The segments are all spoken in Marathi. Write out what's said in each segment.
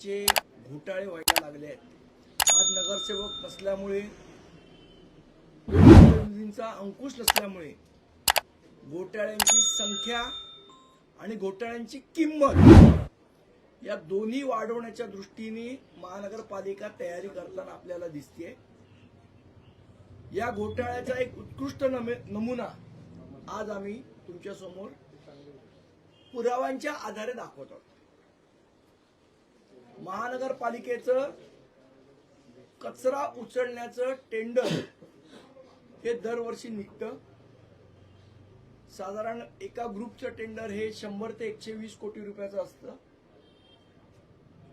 चे घोटाळे व्हायला लागले आहेत. आज नगरसेवक नसल्यामुळे अंकुश नसल्यामुळे घोटाळ्यांची संख्या आणि घोटाळ्यांची किंमत या दोन्ही वाढवण्याच्या दृष्टीने महानगरपालिका तयारी करताना आपल्याला दिसते या घोटाळ्याचा एक उत्कृष्ट नमे- नमुना आज आम्ही तुमच्यासमोर पुराव्यांच्या आधारे दाखवत आहोत. महानगरपालिकेचं कचरा उचलण्याचं टेंडर हे दरवर्षी निघतं. साधारण एका ग्रुपचं टेंडर हे शंभर ते एकशे वीस कोटी रुपयाचं असतं.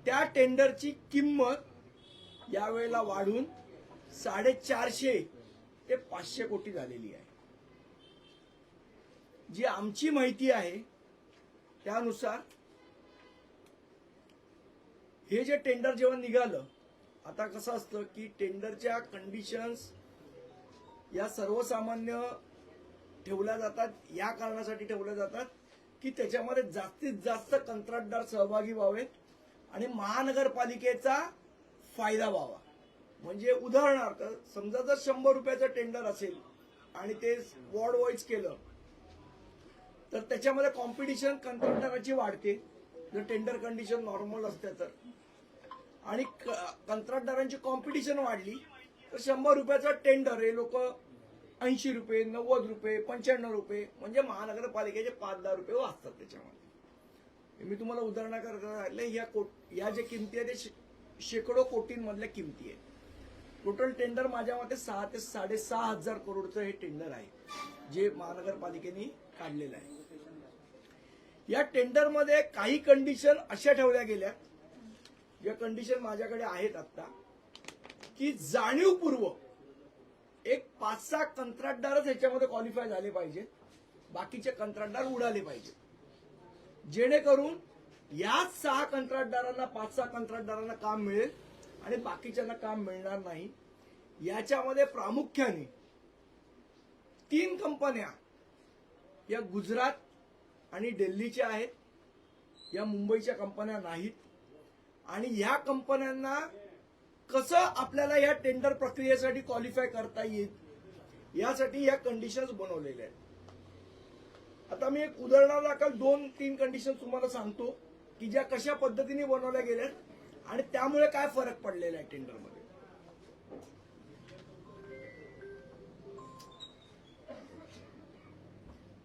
त्या टेंडरची किंमत यावेळेला वाढून साडेचारशे ते पाचशे कोटी झालेली आहे. जी आमची माहिती आहे त्यानुसार हे जे टेंडर जेव्हा निघालं आता कसं असतं की टेंडरच्या कंडिशन्स या सर्वसामान्य ठेवल्या जातात या कारणासाठी ठेवल्या जातात की त्याच्यामध्ये जास्तीत जास्त कंत्राटदार सहभागी व्हावेत आणि महानगरपालिकेचा फायदा व्हावा. म्हणजे उदाहरणार्थ समजा जर शंभर रुपयाचं टेंडर असेल आणि ते वॉर्ड वाईज केलं तर त्याच्यामध्ये कॉम्पिटिशन कंत्राटदाराची वाढते. जर टेंडर कंडिशन नॉर्मल असते तर. आणि क- कंत्राटदारांची कॉम्पिटिशन वाढली. तर शंभर रुपयाचा टेंडर हे लोक ऐंशी रुपये नव्वद रुपये पंच्याण्णव रुपये म्हणजे महानगरपालिकेचे पाच दहा रुपये वाचतात त्याच्यामध्ये. मी तुम्हाला उदाहरणाकरता सांगितलं या कोट या ज्या किमती आहेत ते शे- शेकडो कोटींमधल्या किमती आहेत. टोटल टेंडर माझ्या मते सहा ते साडेसहा हजार करोडचं हे टेंडर आहे जे महानगरपालिकेने काढलेलं आहे. या टेंडरमध्ये काही कंडिशन अशा ठेवल्या गेल्या या कंडिशन माझ्याकडे आहेत आता की जाणीवपूर्वक एक पाच सहा कंत्राटदारच ह्याच्यामध्ये क्वालिफाय झाले पाहिजेत. बाकीचे कंत्राटदार उडाले पाहिजेत. जेणेकरून याच सहा कंत्राटदारांना पाच सहा कंत्राटदारांना काम मिळेल आणि बाकीच्यांना काम मिळणार नाही. याच्यामध्ये प्रामुख्याने तीन कंपन्या या गुजरात आणि दिल्लीच्या आहेत. या मुंबईच्या कंपन्या नाहीत. आणि ह्या कंपन्यांना कसं आपल्याला या टेंडर प्रक्रियेसाठी क्वालिफाय करता येईल यासाठी या कंडिशन्स बनवलेल्या आहेत. आता मी एक उदाहरणादाखल दोन तीन कंडिशन तुम्हाला सांगतो की ज्या कशा पद्धतीने बनवल्या गेल्यात आणि त्यामुळे काय फरक पडलेला आहे टेंडरमध्ये.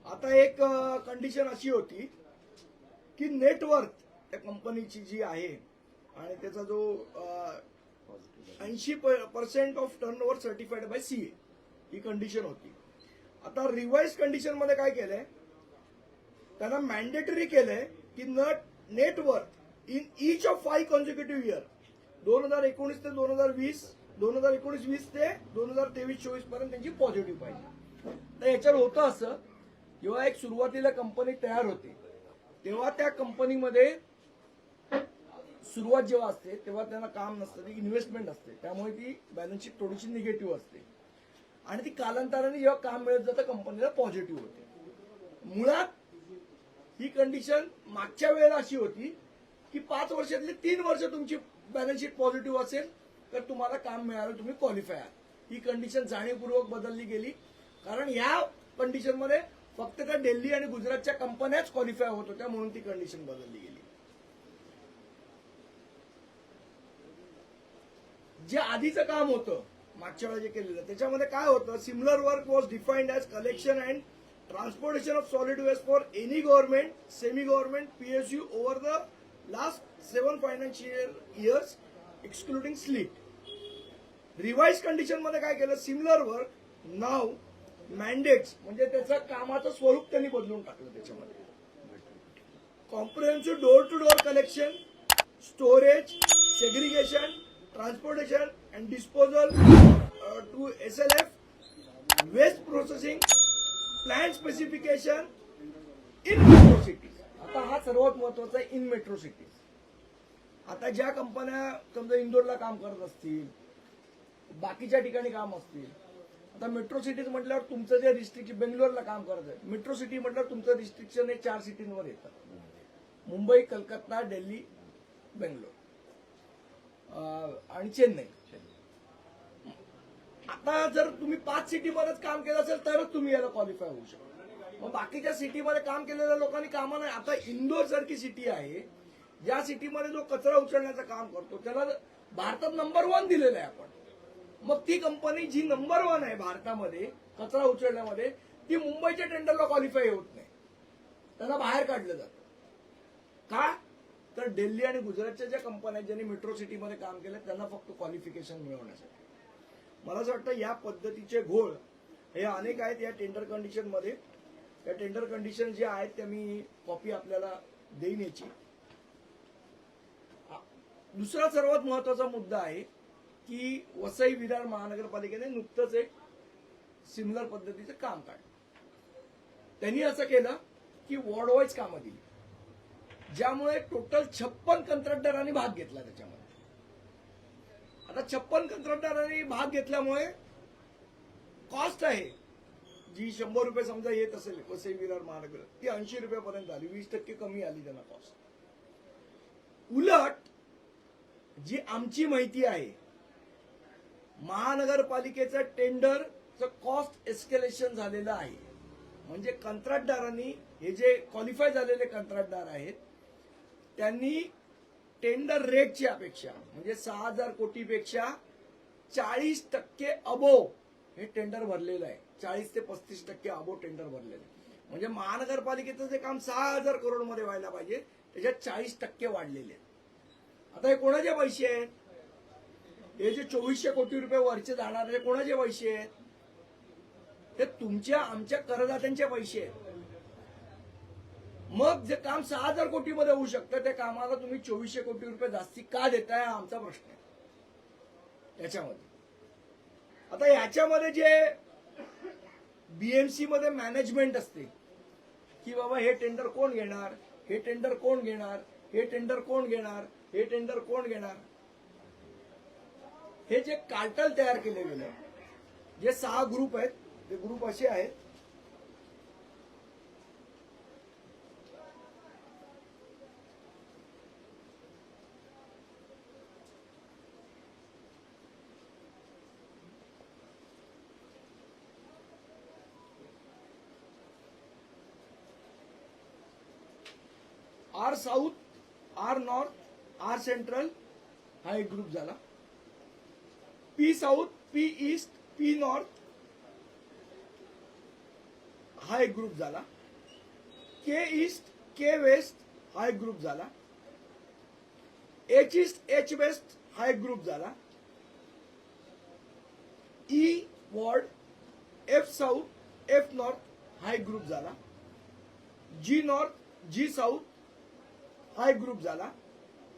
आता एक कंडिशन अशी होती की नेटवर्क त्या कंपनीची जी आहे आणि त्याचा जो ऐंशी percent of turnover certified by C he condition होती. आता रिवाइज कंडिशनमध्ये काय केलंय? त्यांना मॅन्डेटरी केलंय की net network in each of five consecutive year दोन हजार एकोणीस ते दोन हजार वीस दोन हजार एकोणीस वीस ते दोन हजार तेवीस चोवीसपर्यंत त्यांची पॉझिटिव्ह पाहिजे. तर याच्यावर होतं असं जेव्हा एक सुरुवातीला कंपनी तयार होते तेव्हा त्या कंपनीमध्ये सुरुवात जेव्हा असते तेव्हा त्यांना काम नसतं ती इन्व्हेस्टमेंट असते. त्यामुळे ती बॅलन्स शीट थोडीशी निगेटिव्ह असते. आणि ती कालांतराने जेव्हा काम मिळत जातं कंपनीला पॉझिटिव्ह होते. मुळात ही कंडिशन मागच्या वेळेला अशी होती की पाच वर्षातली तीन वर्ष तुमची बॅलन्स शीट पॉझिटिव्ह असेल तर तुम्हाला काम मिळालं तुम्ही क्वालिफाय आहात. ही कंडिशन जाणीवपूर्वक बदलली गेली. कारण या कंडिशनमध्ये फक्त त्या दिल्ली आणि गुजरातच्या कंपन्याच क्वालिफाय होत होत्या म्हणून ती कंडिशन बदलली गेली. जे आधीचं काम होतं मागच्या वेळा जे केलेलं त्याच्यामध्ये काय होतं similar work was defined as collection and transportation of solid waste for any government semi government PSU over the last seven financial years excluding slit revise कंडिशनमध्ये काय केलं सिमिलर वर्क नाव मॅन्डेट्स म्हणजे त्याचं कामाचं स्वरूप त्यांनी बदलून टाकलं त्याच्यामध्ये. Comprehensive door to door collection storage segregation transportation and disposal to S L F waste processing plan specification in metro cities. आता हा सर्वात महत्त्वाचा आहे इन मेट्रो सिटीज. आता ज्या कंपन्या समजा इंदोरला काम करत असतील बाकीच्या ठिकाणी काम असतील आता मेट्रो सिटीज म्हटल्यावर तुमचं जे रिस्ट्रिक्शन बेंगलोरला काम करत आहे मेट्रो सिटी म्हटल्यावर तुमचं रिस्ट्रिक्शन हे चार सिटींवर येतं. मुंबई कलकत्ता दिल्ली बेंगलोर. आणि चेन्नई. आता जर तुम्ही पाच सिटीमध्येच काम केलं असेल तरच तुम्ही याला क्वालिफाय होऊ शकता. मग बाकीच्या सिटीमध्ये काम केलेल्या लोकांनी कामा नाही. आता इंदोर सारखी सिटी आहे. ज्या सिटीमध्ये जो कचरा उचलण्याचं काम करतो त्याला भारतात नंबर वन दिलेलं आहे आपण. मग ती कंपनी जी नंबर वन आहे भारतामध्ये कचरा उचलण्यामध्ये ती मुंबईच्या टेंडरला क्वालिफाय होत नाही. त्यांना बाहेर काढलं जातं. का? तर दिल्ली आणि गुजरातच्या ज्या कंपन्या ज्यांनी मेट्रो सिटीमध्ये काम केलं त्यांना फक्त क्वालिफिकेशन मिळवण्यासाठी. मला असं वाटतं या पद्धतीचे घोळ हे अनेक आहेत या टेंडर कंडिशनमध्ये. या टेंडर कंडिशन ज्या आहेत त्या मी कॉपी आपल्याला देईन याची दुसरा सर्वात महत्त्वाचा मुद्दा आहे की वसई विधान महानगरपालिकेने नुकतंच एक सिमिलर पद्धतीचं काम काढलं. त्यांनी असं केलं की वॉर्ड वाईज कामं दिली. ज्यामुळे टोटल छप्पन कंत्राटदारांनी भाग घेतला त्याच्यामध्ये. आता छप्पन कंत्राटदारांनी भाग घेतल्यामुळे कॉस्ट आहे. जी शंभर रुपये समजा येत असेल वसई विरार महानगर ती ऐंशी रुपयापर्यंत आली. वीस टक्के कमी आली त्यांना कॉस्ट उलट जी आमची माहिती आहे महानगरपालिकेचं टेंडरचं कॉस्ट एस्केलेशन झालेलं आहे. म्हणजे कंत्राटदारांनी हे जे क्वालिफाय झालेले कंत्राटदार आहेत त्यांनी टेंडर रेटची अपेक्षा म्हणजे सहा हजार कोटीपेक्षा चाळीस टक्के अबो हे टेंडर भरलेलं आहे. चाळीस ते पस्तीस टक्के अबो टेंडर भरलेलं आहे. म्हणजे महानगरपालिकेचं जे काम सहा हजार करोडमध्ये व्हायला पाहिजे त्याच्यात चाळीस टक्के वाढलेले आहेत. आता हे कोणाचे पैसे आहेत? हे जे चोवीसशे कोटी रुपये वरचे जाणार हे कोणाचे पैसे आहेत? हे तुमच्या आमच्या करदात्यांचे पैसे आहेत. मग जे काम सहा हजार कोटी मध्ये होऊ शकतं त्या कामाला तुम्ही चोवीसशे कोटी रुपये जास्ती का देताय हा आमचा प्रश्न आहे. याच्यामध्ये आता याच्यामध्ये जे बीएमसी मध्ये मॅनेजमेंट असते की बाबा हे टेंडर कोण घेणार हे टेंडर कोण घेणार हे टेंडर कोण घेणार हे टेंडर कोण घेणार? हे जे कार्टल तयार केले गेले जे सहा ग्रुप आहेत ते ग्रुप असे आहेत R south R north R central हा एक ग्रुप झाला. P south P east P north हा एक ग्रुप झाला. के ईस्ट के वेस्ट हा एक ग्रुप झाला. एच ईस्ट एच वेस्ट हा एक ग्रुप झाला. E ward F south F north हा एक ग्रुप झाला. जी नॉर्थ जी साऊथ हा एक ग्रुप झाला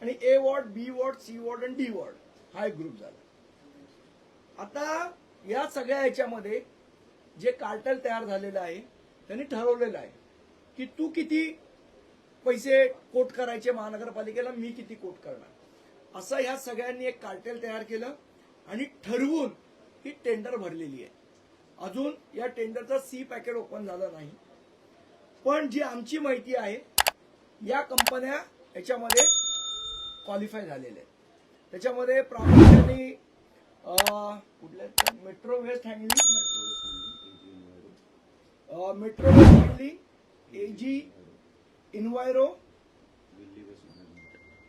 आणि A ward B ward C ward आणि डी वॉर्ड हा एक ग्रुप झाला. आता या सगळ्या याच्यामध्ये जे कार्टल तयार झालेलं आहे त्यांनी ठरवलेलं आहे की तू किती पैसे कोट करायचे महानगरपालिकेला मी किती कोट करणार. असं ह्या सगळ्यांनी एक कार्टेल तयार केलं आणि ठरवून ही टेंडर भरलेली आहे. अजून या टेंडरचं सी पॅकेट ओपन झालं नाही. पण जी आमची माहिती आहे या कंपन्या याच्यामध्ये क्वालिफाय झालेल्या आहेत. त्याच्यामध्ये प्रामुख्याने कुठल्या metro waste handling metro waste handling AG enviro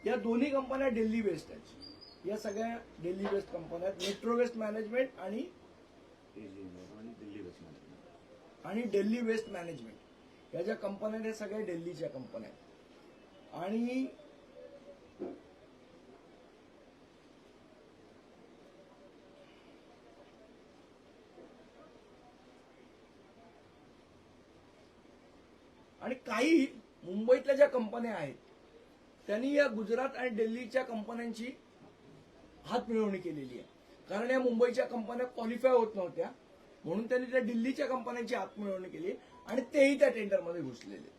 या दोन्ही कंपन्या दिल्ली बेस्ड आहेत. या सगळ्या दिल्ली बेस्ड कंपन्या आहेत. मेट्रो वेस्ट मॅनेजमेंट आणि आणि दिल्ली वेस्ट मॅनेजमेंट या ज्या कंपन्या आहेत, सगळ्या दिल्लीच्या कंपन्या आहेत. आणि आणि काही मुंबईतल्या ज्या कंपन्या आहेत त्यांनी या गुजरात आणि दिल्लीच्या कंपन्यांची हात मिळवणी केलेली आहे. कारण या मुंबईच्या कंपन्या क्वालिफाय होत नव्हत्या म्हणून त्यांनी त्या दिल्लीच्या कंपन्यांची हात मिळवणी केली आणि तेही त्या टेंडरमध्ये घुसलेले.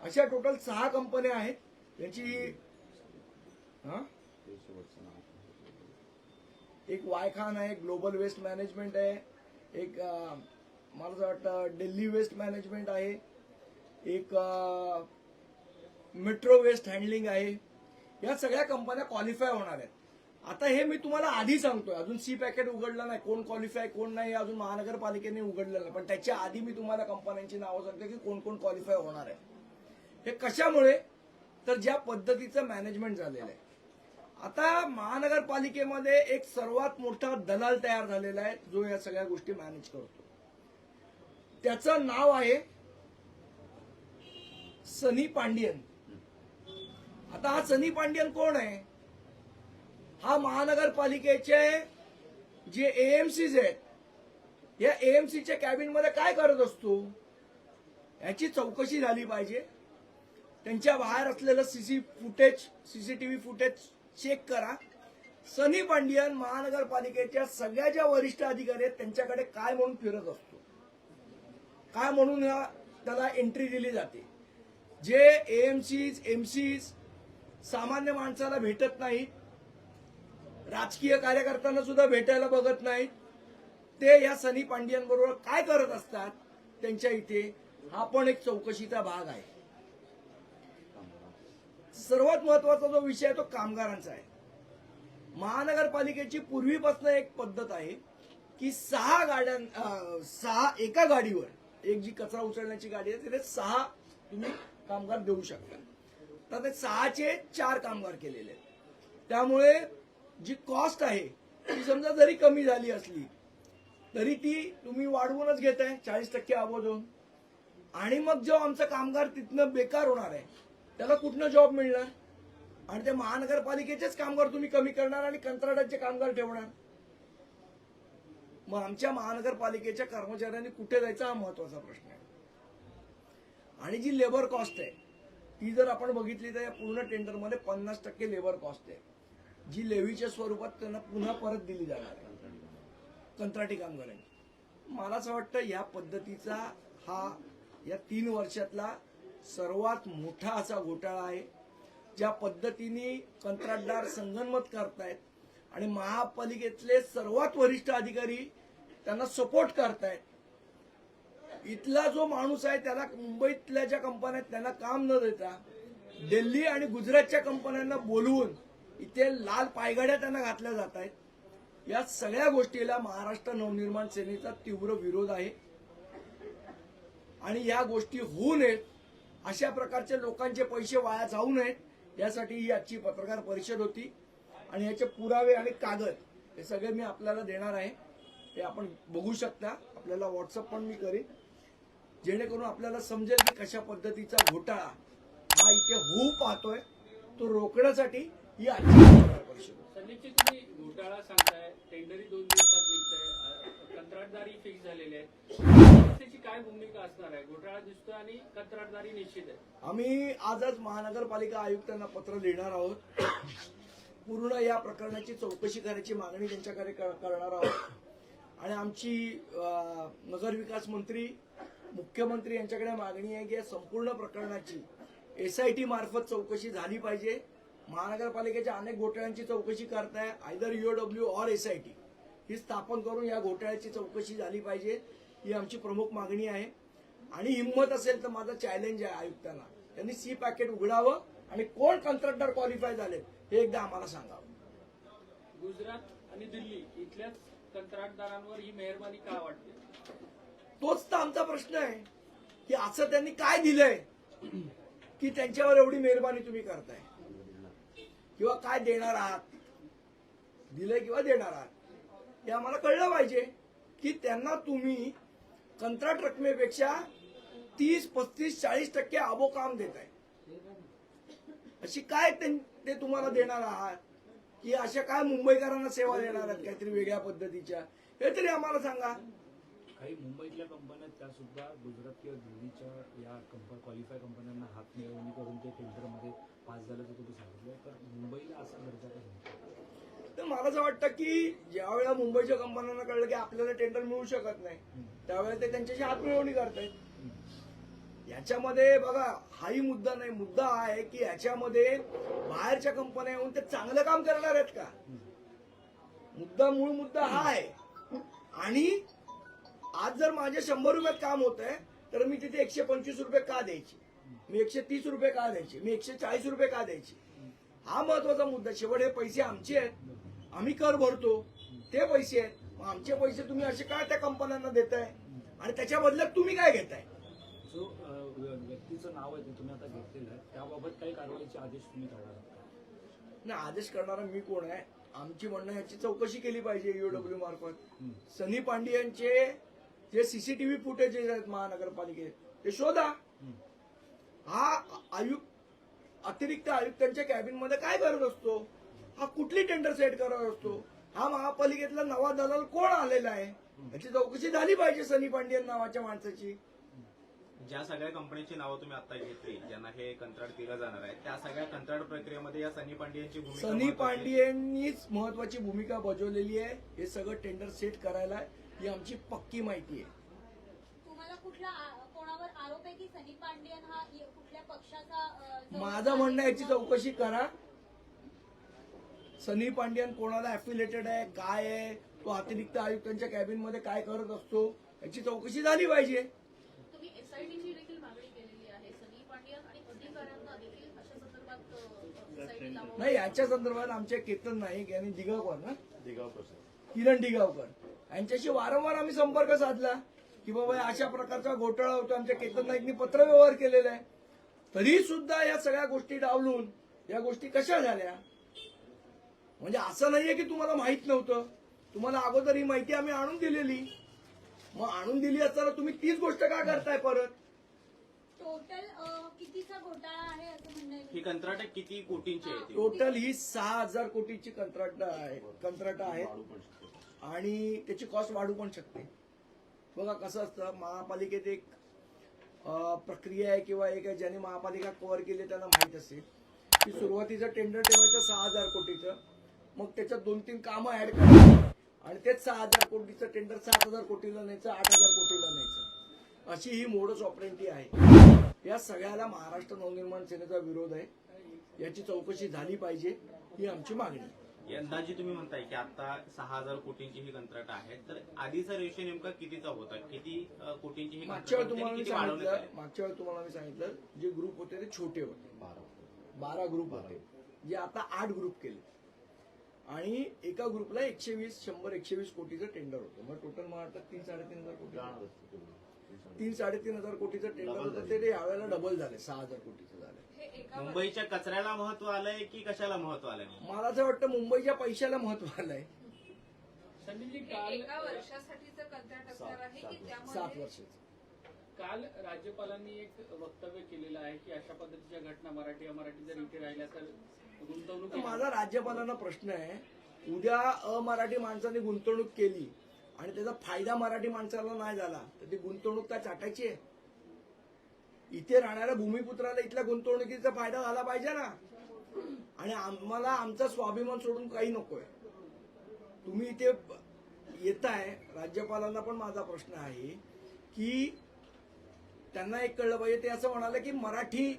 अशा टोटल सहा कंपन्या आहेत त्याची हा एक वायखान आहे ग्लोबल वेस्ट मॅनेजमेंट आहे एक मला असं वाटतं दिल्ली वेस्ट मॅनेजमेंट आहे एक मेट्रो वेस्ट हँडलिंग आहे. या सगळ्या कंपन्या क्वालिफाय होणार आहेत. आता हे मी तुम्हाला आधी सांगतोय अजून सी पॅकेट उघडलं नाही कोण क्वालिफाय कोण नाही अजून महानगरपालिकेने उघडलेलं नाही. पण त्याच्या आधी मी तुम्हाला कंपन्यांची नावं सांगते की कोण कोण क्वालिफाय होणार आहे. हे कशामुळे? तर ज्या पद्धतीचं मॅनेजमेंट झालेलं आहे. आता महानगरपालिकेमध्ये एक सर्वात मोठा दलाल तयार झालेला आहे जो या सगळ्या गोष्टी मॅनेज करतो. त्याचं नाव आहे सनी पांडियन. आता हा सनी पांडियन कोण आहे? हा महानगरपालिकेचे जे एएमसीज आहेत या एएमसीच्या कॅबिनमध्ये काय करत असतो? याची चौकशी झाली पाहिजे. त्यांच्या बाहेर असलेलं CC footage CCTV footage check करा. सनी पांडियन महानगरपालिकेच्या सगळ्या ज्या वरिष्ठ अधिकारी आहेत त्यांच्याकडे काय म्हणून फिरत असतो? काय म्हणून त्याला एंट्री दिली जाते? जे एएमसीज एमसीज सामान्य माणसाला भेटत नाहीत राजकीय कार्यकर्त्यांना सुद्धा भेटायला बघत नाहीत ते या सनी पांडियन बरोबर काय करत असतात? त्यांच्या इथे हा पण एक चौकशीचा भाग आहे. सर्वात महत्त्वाचा जो विषय आहे तो कामगारांचा आहे. महानगरपालिकेची पूर्वीपासून एक पद्धत आहे की सहा गाड्यां सहा एका गाडीवर एक जी कचरा उचलण्याची गाडी आहे तिथे सहा तुम्ही कामगार देऊ शकता. तर ते सहाचे चार कामगार केलेले आहेत. त्यामुळे जी कॉस्ट आहे ती समजा जरी कमी झाली असली तरी ती तुम्ही वाढवूनच घेताय चाळीस टक्के अबोधून आणि मग जो आमचा कामगार तिथनं बेकार होणार आहे त्याला कुठनं जॉब मिळणार? आणि ते महानगरपालिकेचेच कामगार तुम्ही कमी करणार आणि कंत्राटाचे कामगार ठेवणार? मग आमच्या महानगरपालिकेच्या कर्मचाऱ्यांनी कुठे जायचा हा महत्त्वाचा प्रश्न आहे. आणि जी लेबर कॉस्ट आहे ती जर आपण बघितली तर या पूर्ण टेंडरमध्ये पन्नास टक्के लेबर कॉस्ट आहे. जी लेवीच्या स्वरूपात त्यांना पुन्हा परत दिली जाणार आहे. कंत्राटी कामगारांनी मला असं वाटतं या पद्धतीचा हा या तीन वर्षातला सर्वात मोठा असा घोटाळा आहे ज्या पद्धतीने कंत्राटदार संगनमत करतायत आणि महापालिकेतले सर्वात वरिष्ठ अधिकारी त्यांना सपोर्ट करतायत. इथला जो माणूस आहे त्याला मुंबईतल्या ज्या कंपन्या त्यांना काम न देता दिल्ली आणि गुजरातच्या कंपन्यांना बोलवून इथे लाल पायगाड्या त्यांना घातल्या जात आहेत या सगळ्या गोष्टीला महाराष्ट्र नवनिर्माण सेनेचा तीव्र विरोध आहे. आणि या गोष्टी होऊ नयेत अशा प्रकारचे लोकांचे पैसे वाया जाऊ नयेत. यासाठी ही आजची पत्रकार परिषद होती. आणि याचे पुरावे आणि कागद हे सगळे मी आपल्याला देणार आहे. ते आपण बघू शकता. आपल्याला व्हॉट्सअप पण मी करेन. जेणेकरून आपल्याला समजेल की कशा पद्धतीचा घोटाळा हा इथे होऊ पाहतोय. तो रोखण्यासाठी ही आजची पत्रकार परिषद तुम्ही घोटाळा सांगताय. टेंडरी दोन दिवसात निघताय. कंत्राटदारी फिक्स झालेले आहेत काय भूमिका असणार आहे. घोटाळा दिसतोय आणि कंत्राटदारी निश्चित आहे. आम्ही आजच महानगरपालिका आयुक्तांना पत्र लिहिणार आहोत. पूर्ण या प्रकरणाची चौकशी करायची मागणी त्यांच्याकडे करणार आहोत. आणि आमची नगरविकास मंत्री मुख्यमंत्री यांच्याकडे मागणी आहे की या संपूर्ण प्रकरणाची एसआयटी मार्फत चौकशी झाली पाहिजे. महानगरपालिकेच्या अनेक घोटाळ्यांची चौकशी करताय. आयदर युओडब्ल्यू ऑर एसआयटी ही स्थापन करून या घोटाळ्याची चौकशी झाली पाहिजे. ही आमची प्रमुख मागणी आहे. आणि हिंमत असेल तर माझा चॅलेंज आहे आयुक्तांना. त्यांनी सी पॅकेट उघडावं आणि कोण कंत्राटदार क्वालिफाय झालेत हे एकदा आम्हाला सांगावं. गुजरात आणि दिल्ली इथल्याच कंत्राटदारांवर ही मेहरबानी का वाटते? तोच तर आमचा प्रश्न आहे. की असं त्यांनी काय दिलंय की त्यांच्यावर एवढी मेहरबानी तुम्ही करताय? किंवा काय देणार आहात? दिलंय किंवा देणार आहात? हे आम्हाला कळलं पाहिजे की त्यांना तुम्ही कंत्राट रकमेपेक्षा तीस पस्तीस चाळीस टक्के आबो काम देत आहे. अशी काय ते तुम्हाला देणार आहात? की अशा काय मुंबईकरांना सेवा देणार आहेत काहीतरी वेगळ्या पद्धतीच्या? हे तरी आम्हाला सांगा. काही मुंबईतल्या कंपन्या त्या सुद्धा गुजरात किंवा दिल्लीच्या या कंपन क्वालिफाय कंपन्यांना हात मिळवणी करून ते फिल्टरमध्ये पास झाल्याचं तुम्ही सांगितलं तर मुंबईला असा दर्जा का तर मला असं वाटतं की ज्यावेळेला मुंबईच्या कंपन्यांना कळलं की आपल्याला टेंडर मिळू शकत नाही त्यावेळेला ते त्यांच्याशी हातमिळवणी करतायत. याच्यामध्ये बघा हाही मुद्दा नाही. मुद्दा हा आहे की याच्यामध्ये बाहेरच्या कंपन्या येऊन ते चांगलं काम करणार आहेत का? मुद्दा मूळ मुद्दा हा आहे. आणि आज जर माझ्या शंभर रुपयात काम होत आहे तर मी तिथे एकशे पंचवीस रुपये का द्यायची? मी एकशे तीस रुपये का द्यायची? मी एकशे चाळीस रुपये का द्यायची? हा महत्त्वाचा मुद्दा. शेवट हे पैसे आमचे आहेत. आम्ही कर भरतो. ते पैसे आहेत. मग आमचे पैसे तुम्ही असे काय त्या कंपन्यांना देताय? आणि त्याच्या बदल्यात तुम्ही काय घेताय? जो व्य- व्यक्तीचं नाव आहे ते तुम्ही आता घेतलेलं आहे. त्याबाबत काही कारवाईचे आदेश तुम्ही करणार आहात का? ना आदेश करणारा मी कोण आहे? आमची म्हणणं याची चौकशी केली पाहिजे ईओडब्ल्यू मार्फत. हम्म. सनी पांडियनचे जे सीसीटीव्ही फुटेजेस आहेत महानगरपालिकेत ते शोधा. हा आयुक्त अतिरिक्त आयुक्तांच्या कॅबिनमध्ये काय करत असतो? हा कुठली टेंडर सेट करत असतो? हा महापालिकेतला नवा दलाल कोण आलेला आहे? याची चौकशी झाली पाहिजे सनी पांडियन नावाच्या माणसाची. ज्या सगळ्या कंपनीची नावं तुम्ही आता घेतली ज्यांना हे कंत्राट दिलं जाणार आहे त्या सगळ्या कंत्राट प्रक्रियेमध्ये या सनी पांडे भूमिका सनी. पांडियननीच महत्वाची भूमिका बजवलेली आहे. हे सगळं टेंडर सेट करायला ही आमची पक्की माहिती आहे. तुम्हाला कुठला की सनी पांडियन हा कुठल्या पक्षाचा माझं म्हणणं याची चौकशी करा. सनी पांडियन कोणाला अफिलेटेड आहे काय आहे तो अतिरिक्त आयुक्तांच्या कॅबिनमध्ये काय करत असतो याची चौकशी झाली पाहिजे. तुम्ही एसआयटीची देखील मागणी केलेली आहे. सनी पांडियन आणि अधिकाऱ्यांना देखील अशा संदर्भात एसआयटी लावून नाही याच्या संदर्भात आमचे केतन नाईक यांनी दिगावकर ना? किरण दिगावकर. यांच्याशी वारंवार आम्ही संपर्क साधला. की बाबा या अशा प्रकारचा घोटाळा होतो. आमच्या केतन नाईकनी पत्रव्यवहार केलेला आहे. तरी सुद्धा या सगळ्या गोष्टी डावलून या गोष्टी कशा झाल्या? म्हणजे असं नाहीये की तुम्हाला माहीत नव्हतं. तुम्हाला अगोदर ही माहिती आम्ही आणून दिलेली. मग आणून दिली असताना तुम्ही तीच गोष्ट का करताय परत? टोटल कितीचा घोटाळा आहे असं म्हणणं ही कंत्राट किती कोटींची आहे ती टोटल ही सहा हजार कोटीची कंत्राट आहे कंत्राट आहेत. आणि त्याची कॉस्ट वाढू पण शकते. बघा कसं असतं महापालिकेत एक प्रक्रिया आहे किंवा एक आहे ज्याने महापालिका कव्हर केली त्यांना माहीत असेल. की सुरुवातीचं टेंडर ठेवायचं सहा हजार कोटीचं मग त्याच्यात दोन तीन कामं ऍड करायची. आणि तेच सहा हजार कोटीचं टेंडर सात हजार कोटीला न्यायचं आठ हजार कोटीला न्यायचं. अशी ही मोडस ऑपरेंटी आहे. या सगळ्याला महाराष्ट्र नवनिर्माण सेनेचा विरोध आहे. याची चौकशी झाली पाहिजे ही आमची मागणी आहे. यंदा जी तुम्ही म्हणताय की आता सहा हजार कोटींची ही कंत्राट आहे तर आधीचा रेशो नेमका कितीचा होता? किती अ, कोटींची ही मागच्या वेळी कंत्राट तुम्हाला मी सांगितलं? मागच्या वेळी तुम्हाला मी सांगितलं जे ग्रुप होते ते छोटे होते. बारा ग्रुप होते. जे आता आठ ग्रुप केले. आणि एका ग्रुपला एकशे वीस शंभर एकशे वीस कोटीचं टेंडर होतं. मग टोटल मला वाटतं तीन साडेतीन हजार कोटी तीन साडेतीन हजार कोटीचं टेंडर होतं. ते यावेळेला डबल झाले. सहा हजार कोटीचं झालं. मुंबईच्या कचऱ्याला महत्त्व आलंय की कशाला महत्त्व आलंय मला असं वाटतं मुंबईच्या पैशाला महत्त्व आलंय. संदीपजी काल एका वर्षासाठीचं कंत्राट असणार आहे की सात वर्षाचं. काल राज्यपालांनी एक वक्तव्य केलेलं आहे की अशा पद्धतीच्या घटना मराठी अमराठी जर इथे राहिल्या तर गुंतवणूक माझा राज्यपालांना प्रश्न आहे. उद्या अमराठी माणसाने गुंतवणूक केली आणि त्याचा फायदा मराठी माणसाला नाही झाला. तर ती गुंतवणूक का चाटायची आहे? इथे राहणाऱ्या भूमिपुत्राला इथल्या गुंतवणुकीचा फायदा झाला पाहिजे ना. आणि आम्हाला आमचा स्वाभिमान सोडून काही नकोय. तुम्ही इथे येताय राज्यपालांना पण माझा प्रश्न आहे की त्यांना एक कळलं पाहिजे. ते असं म्हणाले की मराठी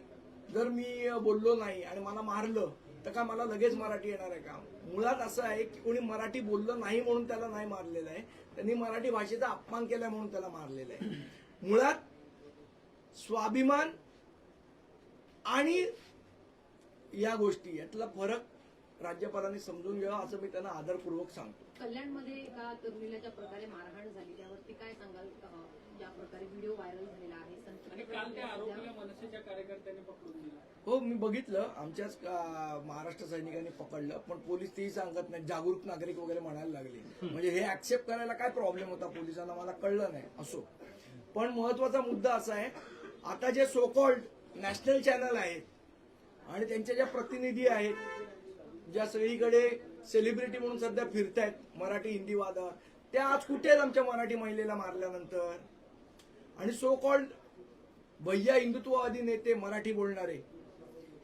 जर मी बोललो नाही आणि मला मारलं तर का मला लगेच मराठी येणार आहे का? मुळात असं आहे की कोणी मराठी बोललं नाही म्हणून त्याला नाही मारलेलं आहे. त्यांनी मराठी भाषेचा अपमान केला म्हणून त्याला मारलेलं आहे. मुळात स्वाभिमान आणि या गोष्टी यातला फरक राज्यपालांनी समजून घ्यावा असं मी त्यांना आदरपूर्वक सांगतो. कल्याणमध्ये एका तरुणीला ज्या प्रकारे मारहाण झाली त्यावरती काय सांगाल? ज्या प्रकारे व्हिडिओ व्हायरल झालेला आहे? हो मी बघितलं. आमच्याच महाराष्ट्र सैनिकांनी पकडलं. पण पोलीस तेही सांगत नाही जागरूक नागरिक वगैरे म्हणायला लागले. म्हणजे हे ऍक्सेप्ट करायला काय प्रॉब्लेम होता? पोलिसांना मला कळलं नाही असो. पण महत्त्वाचा मुद्दा असा आहे आता जे सोकॉल्ड नॅशनल चॅनल आहेत आणि त्यांच्या ज्या प्रतिनिधी आहेत ज्या सगळीकडे सेलिब्रिटी म्हणून सध्या फिरतायत मराठी हिंदी वादक त्या आज कुठे आहेत आमच्या मराठी महिलेला मारल्यानंतर? आणि सो कॉल्ड भैया हिंदुत्ववादी नेते मराठी बोलणारे.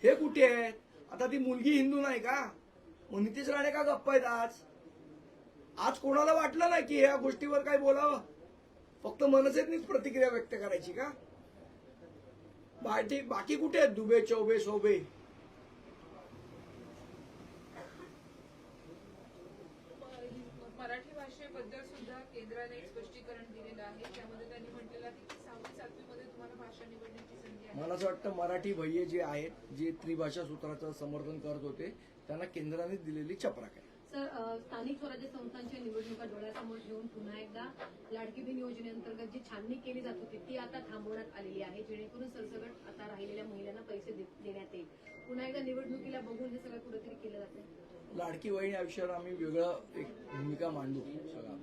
हे कुठे आहेत? आता ती मुलगी हिंदू नाही का? मग नितीश राणे का गप्प आहेत आज? आज कोणाला वाटलं नाही की ह्या गोष्टीवर काय बोलावं? फक्त मनसेतनीच प्रतिक्रिया व्यक्त करायची का? बाकी बाकी कुठे आहेत दुबे चौबे शोबे मराठी भाषेबद्दल सुद्धा केंद्राने एक स्पष्टीकरण दिलेलं आहे. त्यामध्ये त्यांनी म्हटलेलं की मला असं वाटतं मराठी भय्ये जे आहेत जे त्रिभाषा सूत्राचं समर्थन करत होते त्यांना केंद्राने दिलेली चपराक आहे. सर स्थानिक स्वराज्य संस्थांच्या निवडणुका डोळ्यासमोर ठेवून पुन्हा एकदा लाडकी बहीण योजनेअंतर्गत जी छाननी केली जात होती ती आता थांबवण्यात आलेली आहे जेणेकरून सरसकट आता राहिलेल्या महिलांना पैसे दे- देण्यात येईल. पुन्हा एकदा निवडणुकीला बघून हे सगळं कुठेतरी केलं जातं लाडकी बहीण या विषयावर आम्ही वेगळं एक भूमिका मांडू सगळा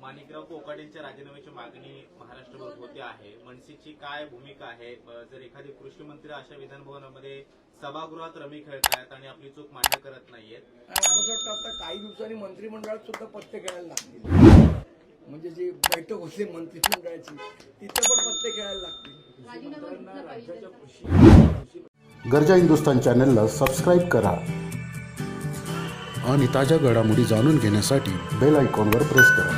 माणिकराव कोकाटेंच्या राजीनाम्याची मागणी महाराष्ट्रभर होते आहे. मनसेची काय भूमिका आहे? जर एखादे कृषी मंत्री अशा विधानभवनामध्ये सभागृहात रमी खेळतायत आणि आपली चूक मान्य करत नाहीयेत? असं वाटतं आता काही दिवसांनी मंत्रिमंडळात सुद्धा पत्ते खेळायला लागतील. म्हणजे जी बैठक होती मंत्रिमंडळाची तिथे पण पत्ते खेळायला लागतील. गरजा हिंदुस्तान चॅनलला सबस्क्राईब करा आणि ताज्या घडामोडी जाणून घेण्यासाठी बेल आयकॉनवर प्रेस करा.